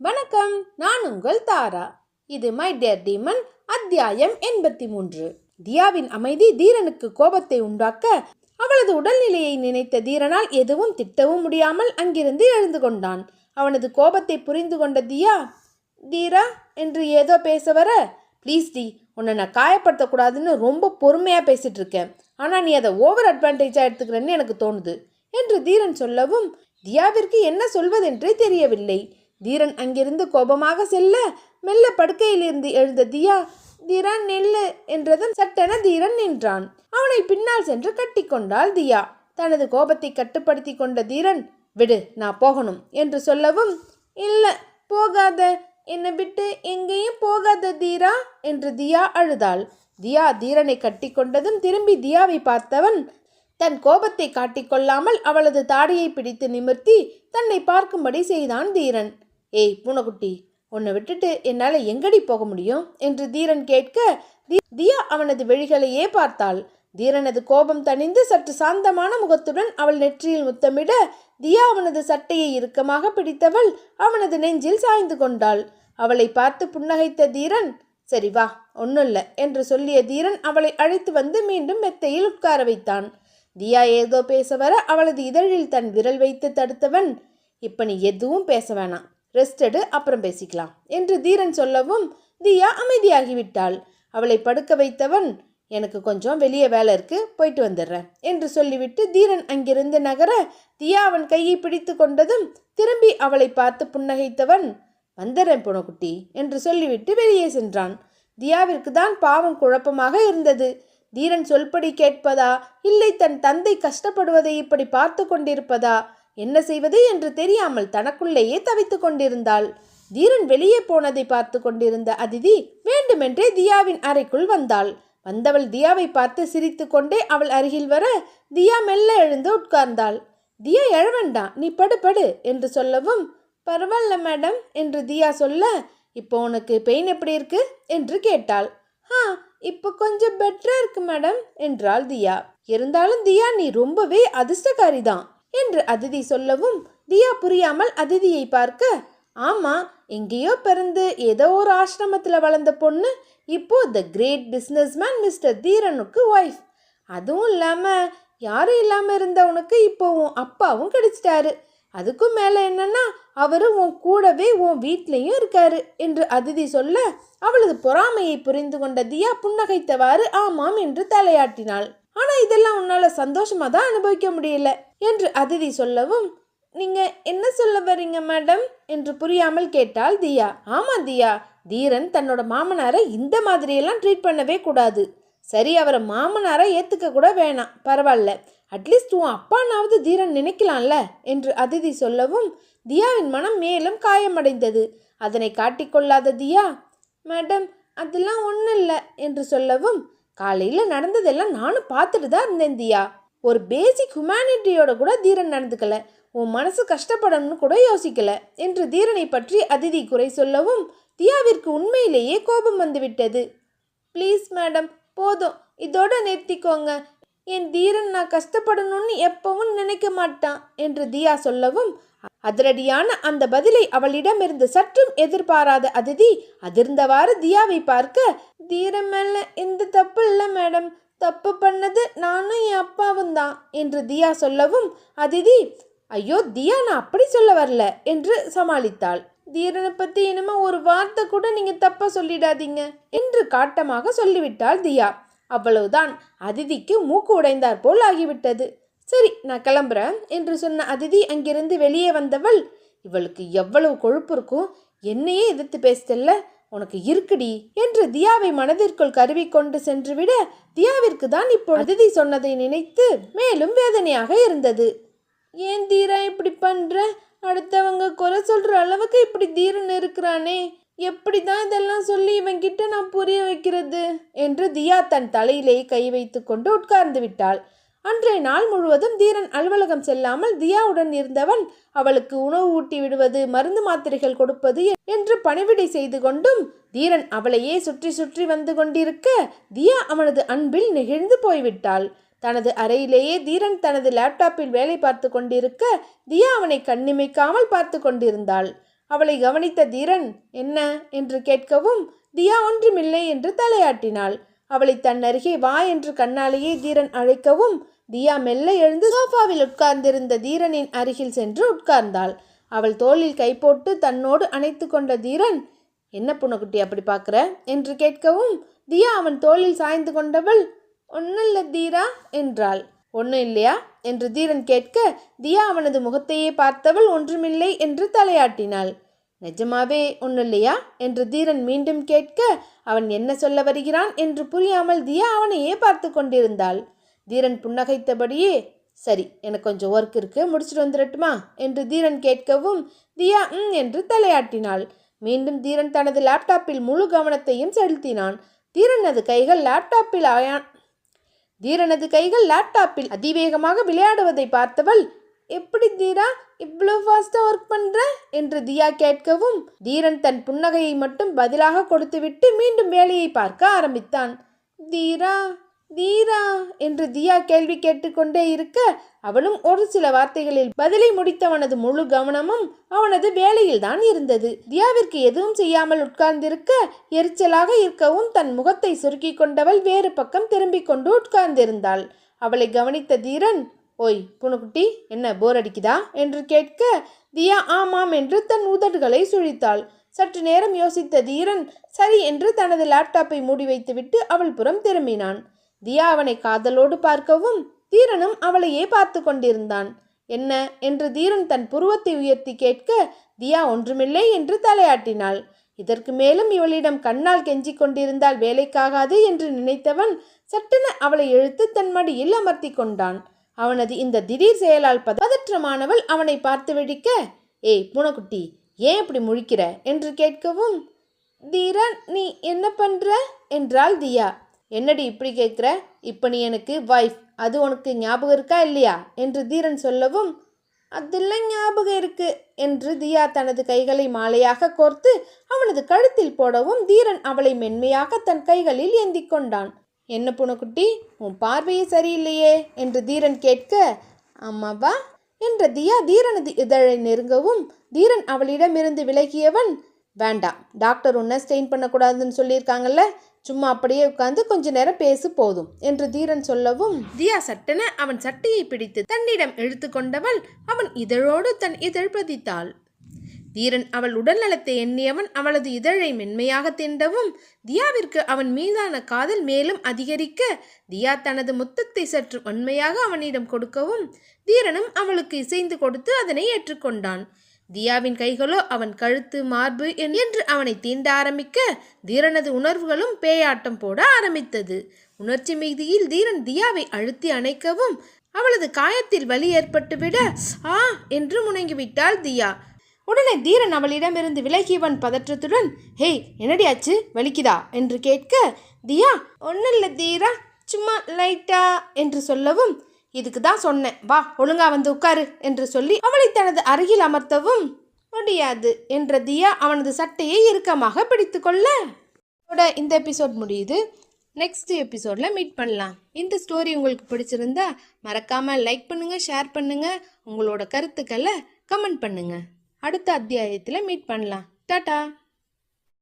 வணக்கம் நான் உங்கள் தாரா. இது மை டேர் டீமன் அத்தியாயம் எண்பத்தி மூன்று தியாவின் அமைதி தீரனுக்கு கோபத்தை உண்டாக்க அவளது உடல்நிலையை நினைத்த தீரனால் எதுவும் திட்டவும் முடியாமல் அங்கிருந்து எழுந்து கொண்டான். அவனது கோபத்தை புரிந்து கொண்ட தியா தீரா என்று ஏதோ பேச வர ப்ளீஸ் டி உன்னை நான் காயப்படுத்தக்கூடாதுன்னு ரொம்ப பொறுமையாக பேசிட்டு இருக்கேன். ஆனால் நீ அதை ஓவர் அட்வான்டேஜாக எடுத்துக்கிறேன்னு எனக்கு தோணுது என்று தீரன் சொல்லவும் தியாவிற்கு என்ன சொல்வதென்றே தெரியவில்லை. தீரன் அங்கிருந்து கோபமாக செல்ல மெல்ல படுக்கையிலிருந்து எழுந்த தியா தீரன் நில்லு என்றதும் சட்டென தீரன் நின்றான். அவனை பின்னால் சென்று கட்டிக்கொண்டாள் தியா. தனது கோபத்தை கட்டுப்படுத்தி கொண்ட தீரன் விடு நான் போகணும் என்று சொல்லவும் இல்லை போகாத என்னை விட்டு எங்கேயும் போகாத தீரா என்று தியா அழுதாள். தியா தீரனை கட்டி கொண்டதும் திரும்பி தியாவை பார்த்தவன் தன் கோபத்தை காட்டிக்கொள்ளாமல் அவளது தாடியை பிடித்து நிமிர்த்தி தன்னை பார்க்கும்படி செய்தான் தீரன். ஏய் பூனைக்குட்டி உன்னை விட்டுட்டு என்னால் எங்கடி போக முடியும்? என்று தீரன் கேட்க தியா அவனது வழிகளையே பார்த்தாள். தீரனது கோபம் தணிந்து சற்று சாந்தமான முகத்துடன் அவள் நெற்றியில் முத்தமிட தியா அவனது சட்டையை இறுக்கமாக பிடித்தவள் அவனது நெஞ்சில் சாய்ந்து கொண்டாள். அவளை பார்த்து புன்னகைத்த தீரன் சரி வா ஒன்னும் என்று சொல்லிய தீரன் அவளை அழைத்து வந்து மீண்டும் மெத்தையில் உட்கார வைத்தான். தியா ஏதோ பேச வர அவளது இதழில் தன் விரல் வைத்து தடுத்தவன் இப்ப நீ எதுவும் பேச வேணாம். ரெஸ்ட் எடு அப்புறம் பேசிக்கலாம் என்று தீரன் சொல்லவும் தியா அமைதியாகிவிட்டாள். அவளை படுக்க வைத்தவன் எனக்கு கொஞ்சம் வெளியே வேலை இருக்கு போயிட்டு வந்துடுறேன் என்று சொல்லிவிட்டு தீரன் அங்கிருந்து நகர தியா அவன் கையை பிடித்து கொண்டதும் திரும்பி அவளை பார்த்து புன்னகைத்தவன் வந்துடுறேன் புனக்குட்டி என்று சொல்லிவிட்டு வெளியே சென்றான். தியாவிற்கு தான் பாவம் குழப்பமாக இருந்தது. தீரன் சொல்படி கேட்பதா இல்லை தன் தந்தை கஷ்டப்படுவதை இப்படி பார்த்து கொண்டிருப்பதா என்ன செய்வது என்று தெரியாமல் தனக்குள்ளேயே தவித்துக் கொண்டிருந்தாள். தீரன் வெளியே போனதை பார்த்து கொண்டிருந்த அதிதி வேண்டுமென்றே தியாவின் அறைக்குள் வந்தாள். வந்தவள் தியாவை பார்த்து சிரித்துக்கொண்டே அவள் அருகில் வர தியா மெல்ல எழுந்து உட்கார்ந்தாள். தியா எழ வேண்டாம் நீ படு படு என்று சொல்லவும் பரவாயில்ல மேடம் என்று தியா சொல்ல இப்போ உனக்கு பெயின் எப்படி இருக்கு? என்று கேட்டாள். ஆ இப்போ கொஞ்சம் பெட்டரா இருக்கு மேடம் என்றாள் தியா. இருந்தாலும் தியா நீ ரொம்பவே அதிர்ஷ்டக்காரி தான் என்று அதிதி சொல்லவும் தியா புரியாமல் அதிதியை பார்க்க ஆமாம் எங்கேயோ பிறந்து ஏதோ ஒரு ஆசிரமத்தில் வளர்ந்த பொண்ணு இப்போ த கிரேட் பிஸ்னஸ்மேன் மிஸ்டர் தீரனுக்கு ஒய்ஃப் அதுவும் இல்லாமல் யாரும் இல்லாமல் இருந்தவனுக்கு இப்போ உன் அப்பாவும் கிடைச்சிட்டாரு. அதுக்கும் மேலே என்னன்னா அவரும் உன் கூடவே உன் வீட்லேயும் இருக்காரு என்று அதிதி சொல்ல அவளது பொறாமையை புரிந்து கொண்ட தியா புன்னகைத்தவாறு ஆமாம் என்று தலையாட்டினாள். ஆனால் இதெல்லாம் உன்னால் சந்தோஷமாக தான் அனுபவிக்க முடியல என்று அதிதி சொல்லவும் நீங்கள் என்ன சொல்ல வரீங்க மேடம்? என்று புரியாமல் கேட்டால் தியா. ஆமாம் தியா தீரன் தன்னோட மாமனாரை இந்த மாதிரியெல்லாம் ட்ரீட் பண்ணவே கூடாது. சரி அவரை மாமனாரை ஏற்றுக்க கூட வேணாம் பரவாயில்ல. அட்லீஸ்ட் உன் அப்பானாவது தீரன் நினைக்கலாம்ல? என்று அதிதி சொல்லவும் தியாவின் மனம் மேலும் காயமடைந்தது. அதனை காட்டிக்கொள்ளாத தியா. மேடம் அதெல்லாம் ஒன்றும் இல்லை என்று சொல்லவும் காலையில் நடந்ததெல்லாம் நானும் பார்த்துட்டு தான் இருந்தேன் தியா. ஒரு பேசிக் ஹுமானிட்டியோட கூட தீரன் நடந்துக்கல. உன் மனசு கஷ்டப்படணும்னு கூட யோசிக்கல என்று தீரனை பற்றி அதிதி குறை சொல்லவும் தியாவிற்கு உண்மையிலேயே கோபம் வந்துவிட்டது. ப்ளீஸ் மேடம் போதும். இதோட நிறுத்திக்கோங்க. என் தீரன் நான் கஷ்டப்படணும்னு எப்பவும் நினைக்க மாட்டான் என்று தியா சொல்லவும் அதிரடியான அந்த பதிலை அவளிடமிருந்து சற்றும் எதிர்பாராத அதிதி அதிர்ந்தவாறு தியாவை பார்க்க தீரன் இந்த எந்த தப்பு இல்லை மேடம். தப்பு பண்ணது நானும் என் அப்பாவும் தான் என்று தியா சொல்லவும் அதிதி ஐயோ தியா நான் அப்படி சொல்ல வரல என்று சமாளித்தாள். தீரனை பத்தி இனிமே ஒரு வார்த்தை கூட நீங்க தப்பா சொல்லிடாதீங்க என்று காட்டமாக சொல்லிவிட்டாள் தியா. அவ்வளவுதான். அதிதிக்கு மூக்கு உடைந்தாற் போல் ஆகிவிட்டது. சரி நான் கிளம்புறேன் என்று சொன்ன அதிதி அங்கிருந்து வெளியே வந்தவள் இவளுக்கு எவ்வளவு கொழுப்பு இருக்கும் என்னையே எதிர்த்து பேசுதல்ல உனக்கு இருக்குடி என்று தியாவை மனதிற்குள் கருவி கொண்டு சென்றுவிட தியாவிற்கு தான் இப்போ அதிதி சொன்னதை நினைத்து மேலும் வேதனையாக இருந்தது. ஏன் தீரா இப்படி பண்ற? அடுத்தவங்க குறை சொல்ற அளவுக்கு இப்படி தீரன் இருக்கிறானே எப்படி தான் இதெல்லாம் சொல்லி இவன்கிட்ட நான் புரிய வைக்கிறது? என்று தியா தன் தலையிலே கை வைத்து கொண்டு உட்கார்ந்து விட்டாள். அன்றைய நாள் முழுவதும் தீரன் அலுவலகம் செல்லாமல் தியாவுடன் இருந்தவன் அவளுக்கு உணவு ஊட்டி விடுவது மருந்து மாத்திரைகள் கொடுப்பது என்று பணிவிடை செய்து கொண்டும் தீரன் அவளையே சுற்றி சுற்றி வந்து கொண்டிருக்க தியா அவனது அன்பில் நெகிழ்ந்து போய்விட்டாள். தனது அறையிலேயே தீரன் தனது லேப்டாப்பில் வேலை பார்த்து கொண்டிருக்க தியா அவனை கண்ணிமைக்காமல் பார்த்து கொண்டிருந்தாள். அவளை கவனித்த தீரன் என்ன என்று கேட்கவும் தியா ஒன்றுமில்லை என்று தலையாட்டினாள். அவளை தன் அருகே வா என்று கண்ணாலேயே தீரன் அழைக்கவும் தியா மெல்ல எழுந்து சோஃபாவில் உட்கார்ந்திருந்த தீரனின் அருகில் சென்று உட்கார்ந்தாள். அவள் தோளில் கை போட்டு தன்னோடு அணைத்து கொண்ட தீரன் என்ன புனக்குட்டி அப்படி பார்க்குற? என்று கேட்கவும் தியா அவன் தோளில் சாய்ந்து கொண்டவள் ஒன்றும் இல்லை தீரா? என்றாள். ஒன்றும் இல்லையா? என்று தீரன் கேட்க தியா அவனது முகத்தையே பார்த்தவள் ஒன்றுமில்லை என்று தலையாட்டினாள். நிஜமாவே ஒன்றும் இல்லையா என்று தீரன் மீண்டும் கேட்க அவன் என்ன சொல்ல வருகிறான்? என்று புரியாமல் தியா அவனையே பார்த்து கொண்டிருந்தாள். தீரன் புன்னகைத்தபடியே சரி எனக்கு கொஞ்சம் ஒர்க் இருக்கு முடிச்சுட்டு வந்துடட்டுமா என்று தீரன் கேட்கவும் தியா ம் என்று தலையாட்டினாள். மீண்டும் தீரன் தனது லேப்டாப்பில் முழு கவனத்தையும் செலுத்தினான். தீரனது கைகள் லேப்டாப்பில் ஆயான் தீரனது கைகள் லேப்டாப்பில் அதிவேகமாக விளையாடுவதை பார்த்தவள் எப்படி தீரா இவ்வளோ ஃபாஸ்ட்டாக ஒர்க் பண்ணுற என்று தியா கேட்கவும் தீரன் தன் புன்னகையை மட்டும் பதிலாக கொடுத்துவிட்டு மீண்டும் வேலையை பார்க்க ஆரம்பித்தான். தீரா தீரா என்று தியா கேள்வி கேட்டுக்கொண்டே இருக்க அவளும் ஒரு சில வார்த்தைகளில் பதிலை முடித்தவனது முழு கவனமும் அவனது வேலையில்தான் இருந்தது. தியாவிற்கு எதுவும் செய்யாமல் உட்கார்ந்திருக்க எரிச்சலாக இருக்கவும் தன் முகத்தை சுருக்கி கொண்டவள் வேறு பக்கம் திரும்பிக் கொண்டு உட்கார்ந்திருந்தாள். அவளை கவனித்த தீரன் ஓய் புனுக்குட்டி என்ன போர் அடிக்குதா? என்று கேட்க தியா ஆமாம் என்று தன் உதடுகளை சுழித்தாள். சற்று நேரம் யோசித்த தீரன் சரி என்று தனது லேப்டாப்பை மூடி வைத்துவிட்டு அவள் புறம் திரும்பினான். தியா அவனை காதலோடு பார்க்கவும் தீரனும் அவளையே பார்த்து கொண்டிருந்தான். என்ன? என்று தீரன் தன் புருவத்தை உயர்த்தி கேட்க தியா ஒன்றுமில்லை என்று தலையாட்டினாள். இதற்கு மேலும் இவளிடம் கண்ணால் கெஞ்சிக் கொண்டிருந்தால் வேலைக்காகாது என்று நினைத்தவன் சட்டென அவளை இழுத்து தன் மடியில் அமர்த்தி கொண்டான். அவனது இந்த திடீர் செயலால் பதற்றமானவள் அவனை பார்த்து வெடிக்க ஏய் பூனக்குட்டி ஏன் இப்படி முழிக்கிற? என்று கேட்கவும் தீரா நீ என்ன பண்ற? என்றாள் தியா. என்னடி இப்படி கேட்குற இப்போ நீ எனக்கு வைஃப் அது உனக்கு ஞாபகம் இருக்கா இல்லையா? என்று தீரன் சொல்லவும் அதெல்லாம் ஞாபகம் இருக்கு என்று தியா தனது கைகளை மாலையாக கோர்த்து அவனது கழுத்தில் போடவும் தீரன் அவளை மென்மையாக தன் கைகளில் ஏந்தி கொண்டான். என்ன புனக்குட்டி? உன் பார்வையே சரியில்லையே என்று தீரன் கேட்க அம்மாவா? என்ற தியா தீரனது இதழை நெருங்கவும் தீரன் அவளிடமிருந்து விலகியவன் வேண்டாம் டாக்டர் உன்னை ஸ்டெயின் பண்ணக்கூடாதுன்னு சொல்லியிருக்காங்கல்ல சும்மா அப்படியே உட்கார்ந்து கொஞ்ச நேரம் பேசு போதும் என்று தீரன் சொல்லவும் தியா சட்டென அவன் சட்டையை பிடித்து தன்னிடம் இழுத்து கொண்டவள் அவன் இதழோடு தன் இதழ் பதித்தாள். தீரன் அவள் உடல் நலத்தை எண்ணியவன் அவளது இதழை மென்மையாக தீண்டவும் தியாவிற்கு அவன் மீதான காதல் மேலும் அதிகரிக்க தியா தனது முத்தத்தை சற்று வன்மையாக அவனிடம் கொடுக்கவும். தீரனும் அவளுக்கு இசைந்து கொடுத்து அதனை ஏற்றுக்கொண்டான். தியாவின் கைகளோ அவன் கழுத்து மார்பு என்று அவனை தீண்ட ஆரம்பிக்க தீரனது உணர்வுகளும் பேயாட்டம் போட ஆரம்பித்தது. உணர்ச்சி மிகுதியில் தீரன் தியாவை அழுத்தி அணைக்கவும் அவளது காயத்தில் வலி ஏற்பட்டுவிட ஆ என்று முணங்கிவிட்டாள் தியா. உடனே தீரன் அவளிடமிருந்து விலகியவன் பதற்றத்துடன் ஹேய் என்னடியாச்சு வலிக்குதா? என்று கேட்க தியா ஒன்றும் இல்லை தீரா சும்மா லைட்டா என்று சொல்லவும் இதுக்கு தான் சொன்னேன். வா ஒழுங்கா வந்து உட்காரு என்று சொல்லி அவளை தனது அருகில் அமர்த்தவும் முடியாது என்ற தியா அவனது சட்டையை இறுக்கமாக பிடித்து கொள்ள. இந்த எபிசோட் முடியுது. நெக்ஸ்ட் எபிசோடில் மீட் பண்ணலாம். இந்த ஸ்டோரி உங்களுக்கு பிடிச்சிருந்தா மறக்காமல் லைக் பண்ணுங்கள் ஷேர் பண்ணுங்கள் உங்களோட கருத்துக்களை கமெண்ட் பண்ணுங்கள் அடுத்த அத்தியாயத்தில் மீட் பண்ணலாம். டாட்டா